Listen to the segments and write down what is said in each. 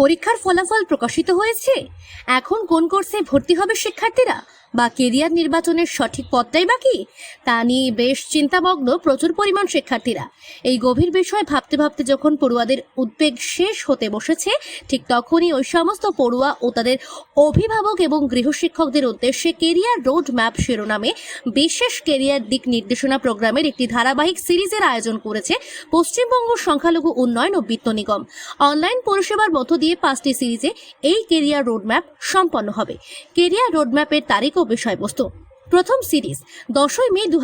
পরীক্ষার ফলাফল প্রকাশিত হয়েছে? এখন কোন কোর্সে ভর্তি হবে শিক্ষার্থীরা? বা কেরিয়ার নির্বাচনের সঠিক পথটাই বাকি তা নিয়ে বেশ চিন্তামগ্ন প্রচুর পরিমাণ শিক্ষার্থীরা। এই গভীর বিষয়ে ভাবতে ভাবতে যখন পড়ুয়াদের উদ্বেগ শেষ হতে বসেছে, ঠিক তখনই ওই সমস্ত পড়ুয়া ও তাদের অভিভাবক এবং গৃহশিক্ষকদের উদ্দেশ্যে কেরিয়ার রোড ম্যাপ শিরোনামে বিশেষ কেরিয়ার দিক নির্দেশনা প্রোগ্রামের একটি ধারাবাহিক সিরিজের আয়োজন করেছে পশ্চিমবঙ্গ সংখ্যালঘু উন্নয়ন ও বিত্ত নিগম। অনলাইন পরিষেবার মধ্য দিয়ে পাঁচটি সিরিজে এই কেরিয়ার রোডম্যাপ সম্পন্ন হবে। কেরিয়ার রোডম্যাপের তারিখ বিষয়বস্তু। প্রথম সিরিজ, দশই মে দু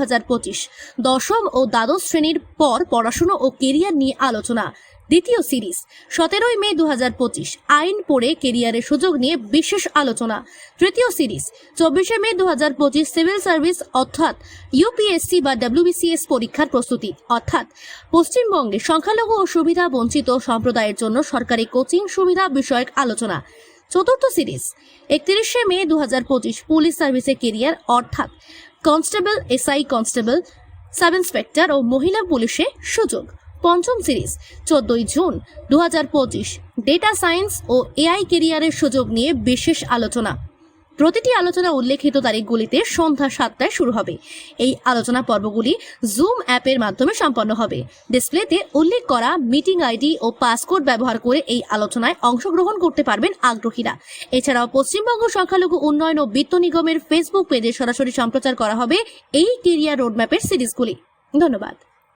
দশম ও দ্বাদশ শ্রেণির পর পড়াশুনো ও কেরিয়ার নিয়ে আলোচনা। দ্বিতীয় সিরিজ, সতেরোই মে দু হাজার পঁচিশ, আইন পড়ে কেরিয়ারের সুযোগ নিয়ে বিশেষ আলোচনা। তৃতীয় সিরিজ, চব্বিশে মে দু হাজার পঁচিশ সিভিল সার্ভিস অর্থাৎ ইউপিএসসি বা ডাব্লিউবিসিএস পরীক্ষার প্রস্তুতি। অর্থাৎ পশ্চিমবঙ্গে সংখ্যালঘু ও সুবিধা বঞ্চিত সম্প্রদায়ের জন্য সরকারি কোচিং সুবিধা বিষয়ক আলোচনা। চতুর্থ সিরিজ। একত্রিশে মে দু হাজার পঁচিশ পুলিশ সার্ভিসে কেরিয়ার, অর্থাৎ constable, SI constable, sub inspector ও মহিলা পুলিশে সুযোগ। পঞ্চম সিরিজ, চোদ্দই জুন দু হাজার পঁচিশ, ডেটা সায়েন্স ও এআই কেরিয়ারের সুযোগ নিয়ে বিশেষ আলোচনা। প্রতিটি আলোচনা উল্লেখিত তারিখগুলিতে সন্ধ্যা সাতটায় শুরু হবে। এই আলোচনা পর্বগুলি জুম অ্যাপের মাধ্যমে সম্পন্ন হবে। ডিসপ্লেতে উল্লেখ করা মিটিং আইডি ও পাসকোড ব্যবহার করে এই আলোচনায় অংশগ্রহণ করতে পারবেন আগ্রহীরা। এছাড়াও পশ্চিমবঙ্গ সংখ্যালঘু উন্নয়ন ও বিত্ত নিগমের ফেসবুক পেজে সরাসরি সম্প্রচার করা হবে এই কেরিয়ার রোডম্যাপের সিরিজগুলি। ধন্যবাদ।